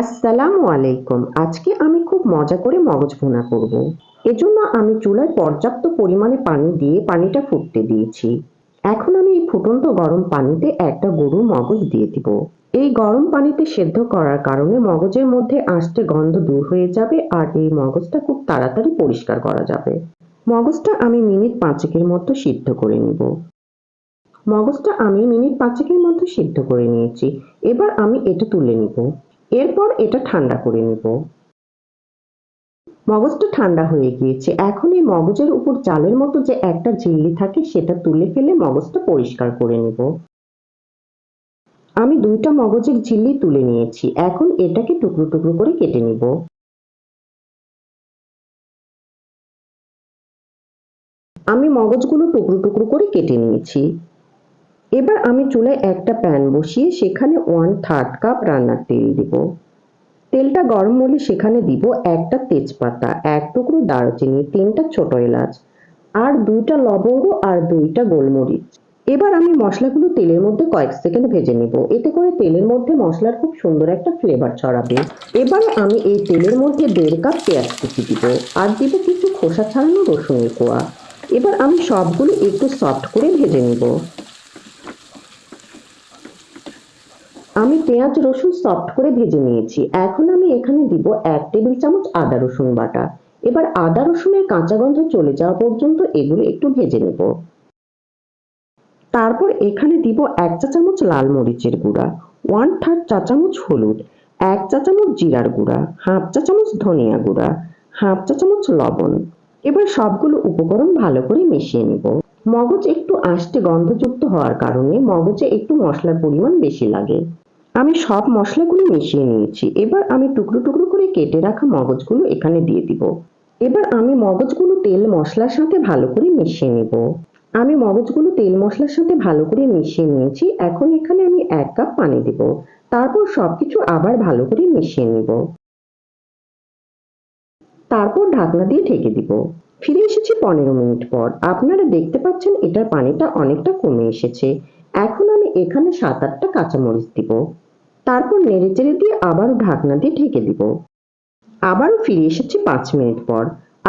আসসালামু আলাইকুম। আজকে আমি খুব মজা করে মগজ ভুনা করব। এজন্য আমি চুলায় পর্যাপ্ত পরিমাণে পানি দিয়ে পানিটা ফুটতে দিয়েছি। এখন আমি এই ফুটন্ত গরম পানিতে একটা গরুর মগজ দিয়ে দিব। এই গরম পানিতে সেদ্ধ করার কারণে মগজের মধ্যে আষ্টে গন্ধ দূর হয়ে যাবে আর এই মগজটা খুব তাড়াতাড়ি পরিষ্কার করা যাবে। মগজটা আমি মিনিট পাঁচেকের মতো সিদ্ধ করে নিব। মগজটা আমি মিনিট পাঁচেকের মতো সিদ্ধ করে নিয়েছি। এবার আমি এটা তুলে নিব। এরপর এটা ঠান্ডা করে নিব। মগজটা ঠান্ডা হয়ে গিয়েছে। এখন এই মগজের উপর চালের মতো যে একটা ঝিল্লি থাকে, সেটা তুলে ফেলে মগজটা পরিষ্কার করে নেব। আমি দুইটা মগজের ঝিল্লি তুলে নিয়েছি। এখন এটাকে টুকরো টুকরো করে কেটে নিব। আমি মগজগুলো টুকরো টুকরো করে কেটে নিয়েছি। এবার আমি চুলায় একটা প্যান বসিয়ে সেখানে ওয়ান থার্ড কাপ রান্নার তেল দিব। তেলটা গরম হলে সেখানে দিব একটা তেজপাতা, এক টুকরো দারচিনি, তিনটা ছোট এলাচ আর দুইটা লবঙ্গ আর দুইটা গোলমরিচ। এবার আমি মশলাগুলো তেলের মধ্যে কয়েক সেকেন্ড ভেজে নেব। এতে করে তেলের মধ্যে মশলার খুব সুন্দর একটা ফ্লেভার ছড়াবে। এবার আমি এই তেলের মধ্যে দেড় কাপ পেঁয়াজ কুচি দিব আর দিব কিছু খোসা ছাড়ানো রসুনের কোয়া। এবার আমি সবগুলো একটু সফট করে ভেজে নেব। আমি পেঁয়াজ রসুন সফট করে ভেজে নিয়েছি। এখন আমি এখানে দিব এক টেবিল চামচ আদা রসুন বাটা। এবার আদা রসুনের কাঁচা গন্ধ চলে যাওয়া পর্যন্ত এগুলো একটু ভেজে নেব। তারপর এখানে দিব এক চা চামচ লাল মরিচের গুঁড়া ওয়ান থার্ড চা চামচ হলুদ, এক চা চামচ জিরার গুঁড়া হাফ চা চামচ ধনিয়া গুঁড়া হাফ চা চামচ লবণ। এবার সবগুলো উপকরণ ভালো করে মিশিয়ে নেব। মগজ একটু আষ্টে গন্ধযুক্ত হওয়ার কারণে মগজে একটু মশলার পরিমাণ বেশি লাগে। আমি সব মশলাগুলো মিশিয়ে নিয়েছি। এবার আমি টুকরো টুকরো করে কেটে রাখা মগজগুলো এখানে দিয়ে দিব। এবার আমি মগজগুলো তেল মশলার সাথে ভালো করে মিশিয়ে নেব। আমি মগজগুলো তেল মশলার সাথে ভালো করে মিশিয়ে নিয়েছি। এখন এখানে আমি এক কাপ পানি দেব। তারপর সবকিছু আবার ভালো করে মিশিয়ে নেব। তারপর ঢাকনা দিয়ে ঢেকে দিব। ফিরে এসেছি পনেরো মিনিট পর। আপনারা দেখতে পাচ্ছেন এটার পানিটা অনেকটা কমে এসেছে। এখন আমি এখানে সাত আটটা কাঁচামরিচ দিব। তারপর নেড়ে চেড়ে দিয়ে আবারও ঢাকনা দিয়ে ঢেকে দিব। আবারও ফিরে এসেছি পাঁচ মিনিট পর।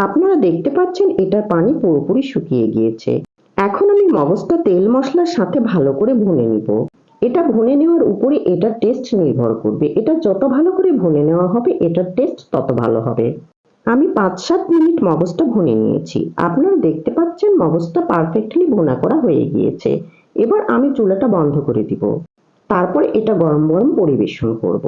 আপনারা দেখতে পাচ্ছেন এটার পানি পুরোপুরি শুকিয়ে গিয়েছে। এখন আমি মগজটা তেল মশলার সাথে ভালো করে ভুনে নিব। এটা ভুনে নেওয়ার উপরে এটার টেস্ট নির্ভর করবে। এটা যত ভালো করে ভুনে নেওয়া হবে, এটার টেস্ট তত ভালো হবে। আমি পাঁচ সাত মিনিট মগজটা ভুনে নিয়েছি। আপনারা দেখতে পাচ্ছেন মগজটা পারফেক্টলি ভুনা করা হয়ে গিয়েছে। এবার আমি চুলাটা বন্ধ করে দিব। তারপর এটা গরম গরম পরিবেশন করব।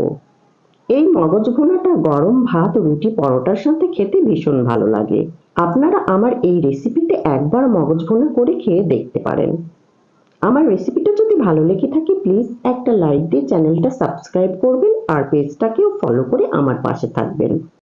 এই মগজ ভুনাটা গরম ভাত, রুটি, পরোটার সাথে খেতে ভীষণ ভালো লাগে। আপনারা আমার এই রেসিপিতে একবার মগজ ভুনা করে খেয়ে দেখতে পারেন। আমার রেসিপিটা যদি ভালো লেগে থাকে প্লিজ একটা লাইক দিয়ে চ্যানেলটা সাবস্ক্রাইব করবেন আর পেজটাকেও ফলো করে আমার পাশে থাকবেন।